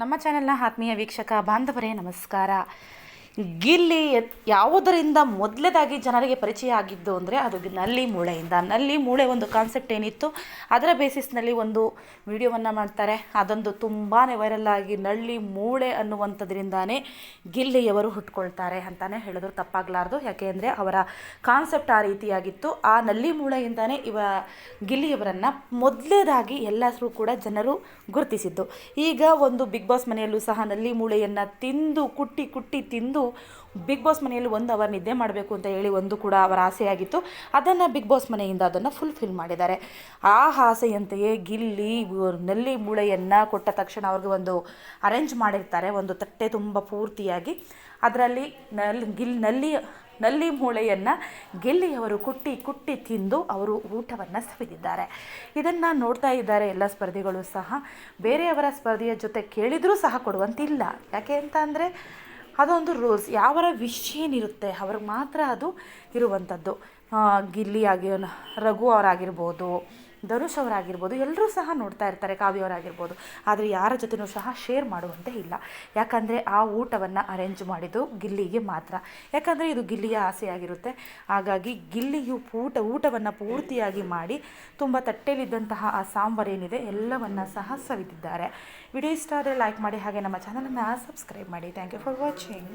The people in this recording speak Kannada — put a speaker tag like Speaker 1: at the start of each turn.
Speaker 1: ನಮ್ಮ ಚಾನೆಲ್ನ ಆತ್ಮೀಯ ವೀಕ್ಷಕ ಬಾಂಧವರೇ ನಮಸ್ಕಾರ. ಗಿಲ್ಲಿ ಯಾವುದರಿಂದ ಮೊದಲೇದಾಗಿ ಜನರಿಗೆ ಪರಿಚಯ ಆಗಿದ್ದು ಅಂದರೆ ಅದು ನಲ್ಲಿ ಮೂಳೆಯಿಂದ. ನಲ್ಲಿ ಮೂಳೆ ಒಂದು ಕಾನ್ಸೆಪ್ಟ್ ಏನಿತ್ತು, ಅದರ ಬೇಸಿಸ್ನಲ್ಲಿ ಒಂದು ವಿಡಿಯೋವನ್ನು ಮಾಡ್ತಾರೆ. ಅದೊಂದು ತುಂಬಾ ವೈರಲ್ ಆಗಿ ನಳ್ಳಿ ಮೂಳೆ ಅನ್ನುವಂಥದ್ರಿಂದಾನೇ ಗಿಲ್ಲಿಯವರು ಹುಟ್ಕೊಳ್ತಾರೆ ಅಂತಲೇ ಹೇಳಿದ್ರು ತಪ್ಪಾಗಲಾರ್ದು. ಯಾಕೆ ಅಂದರೆ ಅವರ ಕಾನ್ಸೆಪ್ಟ್ ಆ ರೀತಿಯಾಗಿತ್ತು. ಆ ನಲ್ಲಿ ಮೂಳೆಯಿಂದಾನೇ ಇವ ಗಿಲ್ಲಿಯವರನ್ನು ಮೊದಲೇದಾಗಿ ಎಲ್ಲರೂ ಕೂಡ ಜನರು ಗುರುತಿಸಿದ್ದು. ಈಗ ಒಂದು ಬಿಗ್ ಬಾಸ್ ಮನೆಯಲ್ಲೂ ಸಹ ನಲ್ಲಿ ಮೂಳೆಯನ್ನು ತಿಂದು, ಕುಟ್ಟಿ ಕುಟ್ಟಿ ತಿಂದು ಬಿಗ್ ಬಾಸ್ ಮನೆಯಲ್ಲಿ ಒಂದು ಅವರ್ ನಿದ್ದೆ ಮಾಡಬೇಕು ಅಂತ ಹೇಳಿ ಒಂದು ಕೂಡ ಅವರ ಆಸೆಯಾಗಿತ್ತು. ಅದನ್ನು ಬಿಗ್ ಬಾಸ್ ಮನೆಯಿಂದ ಅದನ್ನು ಫುಲ್ಫಿಲ್ ಮಾಡಿದ್ದಾರೆ. ಆ ಆಸೆಯಂತೆಯೇ ಗಿಲ್ಲಿ ನಲ್ಲಿ ಮೂಳೆಯನ್ನು ಕೊಟ್ಟ ತಕ್ಷಣ ಅವ್ರಿಗೆ ಒಂದು ಅರೇಂಜ್ ಮಾಡಿರ್ತಾರೆ. ಒಂದು ತಟ್ಟೆ ತುಂಬ ಪೂರ್ತಿಯಾಗಿ. ಅದರಲ್ಲಿ ನಲ್ಲಿ ಗಿಲ್ನಲ್ಲಿ ನಲ್ಲಿ ಮೂಳೆಯನ್ನು ಗೆಲ್ಲಿಯವರು ಕುಟ್ಟಿ ಕುಟ್ಟಿ ತಿಂದು ಅವರು ಊಟವನ್ನು ಸವಿದಿದ್ದಾರೆ. ಇದನ್ನು ನೋಡ್ತಾ ಇದ್ದಾರೆ ಎಲ್ಲ ಸ್ಪರ್ಧಿಗಳು ಸಹ. ಬೇರೆಯವರ ಸ್ಪರ್ಧೆಯ ಜೊತೆ ಕೇಳಿದರೂ ಸಹ ಕೊಡುವಂತಿಲ್ಲ. ಯಾಕೆ ಅಂತ ಅಂದರೆ ಅದೊಂದು ರೂಲ್ಸ್. ಯಾವರ ವಿಷ್ ಏನಿರುತ್ತೆ ಅವ್ರಿಗೆ ಮಾತ್ರ ಅದು ಇರುವಂಥದ್ದು. ಗಿಲ್ಲಿ ಆಗಿ ರಘು ಅವರಾಗಿರ್ಬೋದು ಧನುಷ್ ಅವರಾಗಿರ್ಬೋದು ಎಲ್ಲರೂ ಸಹ ನೋಡ್ತಾ ಇರ್ತಾರೆ ಕಾವ್ಯ ಅವರಾಗಿರ್ಬೋದು ಆದರೆ ಯಾರ ಜೊತೆನೂ ಸಹ ಶೇರ್ ಮಾಡುವಂತೆ ಇಲ್ಲ. ಯಾಕಂದರೆ ಆ ಊಟವನ್ನು ಅರೇಂಜ್ ಮಾಡಿದ್ದು ಗಿಲ್ಲಿಗೆ ಮಾತ್ರ. ಯಾಕಂದರೆ ಇದು ಗಿಲ್ಲಿಯ ಆಸೆಯಾಗಿರುತ್ತೆ. ಹಾಗಾಗಿ ಗಿಲ್ಲಿಯು ಊಟ ಊಟವನ್ನು ಪೂರ್ತಿಯಾಗಿ ಮಾಡಿ ತುಂಬ ತಟ್ಟೆಯಲ್ಲಿದ್ದಂತಹ ಆ ಸಾಂಬಾರ್ ಏನಿದೆ ಎಲ್ಲವನ್ನು ಸಹ ಸವಿದಿದ್ದಾರೆ. ವಿಡಿಯೋ ಇಷ್ಟ ಆದರೆ ಲೈಕ್ ಮಾಡಿ, ಹಾಗೆ ನಮ್ಮ ಚಾನಲನ್ನು ಸಬ್ಸ್ಕ್ರೈಬ್ ಮಾಡಿ. Thank you for watching